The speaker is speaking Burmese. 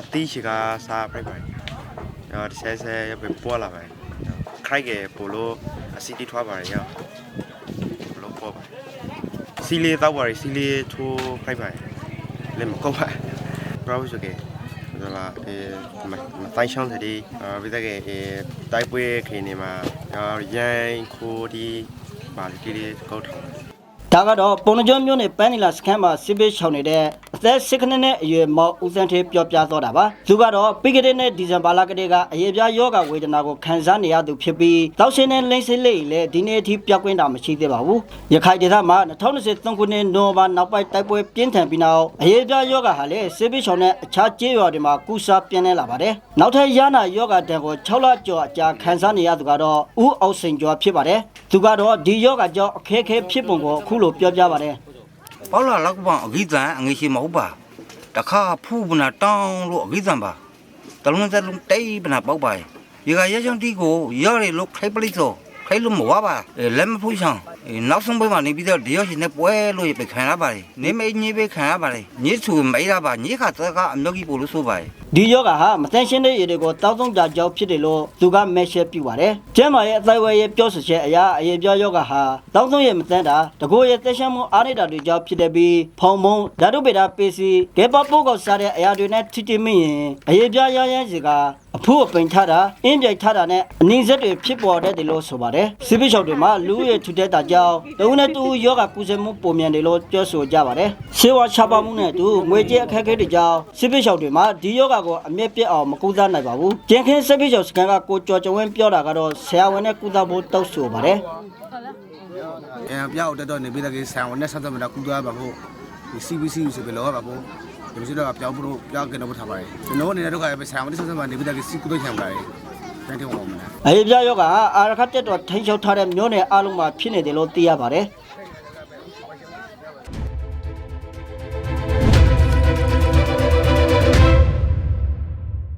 အသီးရှိကစားပြိုက်ပါတယ်တော့တစ်ဆဲဆဲပဲပေါ်လာပါတယ်ခိုက်ကေပိုလို့အစီတီထွားပါတယ်ရောက်ဘလို့ပေါ်ပါတယ်စီလေးတောက်ပါတယ်စီလေးထိုးဖိုက်ပါတယ်လည်းမကောက်ပါဘရောဆိုကေဒါလာအဲမတိုင်းချောင်းတည်းအာဝိဒကေအဲတိုက်ပွဲခေနေမှာရန်ခိုးဒီပါလီတီကောက်ထောင်းဒါကတော့ပုံနှကျော်မျိုးနဲ့ပန်းနီလာစခန်းမှာစစ်ပေးချောင်နေတဲ့အ သက်၁ခနှစ်နဲ့အရွယ်မောင်ဦးစန်းထေးပြောပြသွားတာပါသူကတော့ပြီးခဲ့တဲ့နှစ်ဒီဇင်ဘာလကတည်းကအရေးပြားယောဂဝေဒနာကိုခံစားနေရသူဖြစ်ပြီးတောက်ရှင်နဲ့လိမ့်စစ်လေးလည်းဒီနေ့အထိပြောက်ကွင်းတာမရှိသေးပါဘူးရခိုင်ဒေသမှာ2023ခုနှစ်နိုဝင်ဘာနောက်ပိုင်းတိုက်ပွဲပြင်းထန်ပြီးနောက်အရေးပြားယောဂဟာလည်းစစ်ပေးချောင်တဲ့အခြားကျေးရွာတွေမှာကူစားပြင်းနေလာပါတယ်နောက်ထပ်ရနာယောဂတန်ကို6လကျော်အကြာခံစားနေရသူကတော့ဦးအောင်စိန်ကျော်ဖြစ်ပါတယ်သူကတော့ဒီယောဂကြောင့်အခက်အခဲဖြစ်ပုံကိုအခုလိုပြောပြပါတယ် ပေါလာလောက်ပံအဂိတန်အငေရှိမဟုတ်ပါတခါဖူးပနာတောင်းလို့အဂိတန်ပါတလုံးစလုံးတိတ်ပနာပေါက်ပါရေကရချောင်းတီကိုရရလို့ခိုက်ပလိစော ခိုက်လို့မဝပါလက်မဖူးချောင်းနောက်ဆုံးပွဲမှာနေပြီးတော့ဒီရောက်ရှင်နဲ့ပွဲလို့ပြခံရပါတယ်နေမညေးပဲခံရပါတယ်ညစ်သူမိရပါညစ်ခါတကအမျိုးကြီးပို့လို့ဆိုပါတယ်ဒီယောဂဟာမတန်ရှင်းတဲ့ရေတွေကိုတောက်သုံးကြကြောက်ဖြစ်တယ်လို့သူကမဲရှယ်ပြပါတယ်။ကျမ်းမာရဲ့အသိဝဲရဲ့ပြောဆိုချက်အရာအရေးပြောယောဂဟာတောက်သုံးရဲ့မတန်တာတကိုယ်ရဲ့သက်ရှမ်းမှုအားနေတာတွေကြောင့်ဖြစ်တယ်ပြီးဖုံမုံဓာတုပေတာပေစီဂေပပိုးကောက်စားတဲ့အရာတွေနဲ့ထိတိမိရင်အရေးပြရရစီကအ ဖို့အပိန်ထတာအင်းပြိုက်ထတာနဲ့အနည်းဆက်တွေဖြစ်ပေါ်တဲ့တယ်လို့ဆိုပါတယ်။စစ်ပိချုပ်တွေမှာလူရဲ့ထူတဲ့တာကြောင့်တဦးနဲ့တူယောဂကုသမှုပုံမြန်တယ်လို့ပြောဆိုကြပါတယ်။ရှေးဝါချပါမှုနဲ့အတူငွေကြေးအခက်အခဲတွေကြောင့်စစ်ပိချုပ်တွေမှာဒီယောဂကိုအမြင့်ပြတ်အောင်မကူစားနိုင်ပါဘူး။ကျင်းခင်းစစ်ပိချုပ်စကန်ကကိုကျော်ကျဝင်းပြောတာကတော့ဆရာဝန်နဲ့ကုသဖို့တောက်ဆိုပါတယ်။အဲပြောက်တက်တော့နေပြီးတဲ့ကိဆံဝန်နဲ့ဆက်သွယ်မတာကူသွားပါဖို့ဒီ CBC ဆိုပြီးလောပါဖို့ ဒီမရှိတော့ပြောင်းဖို့ပြောင်းကနေဖို့ထားပါတယ်ကျွန်တော်အနေနဲ့တော့ကပဲဆံဝန်နဲ့ဆက်သွယ်မနေပြီးတဲ့ကိစီကူတော့ခံပါတယ်တန်တယ်ဝင်မလားအရေးပြယောဂဟာအာရခတ်တက်တော်ထိန်းချုပ်ထားတဲ့မျိုးနယ်အလုံးမှာဖြစ်နေတယ်လို့သိရပါတယ်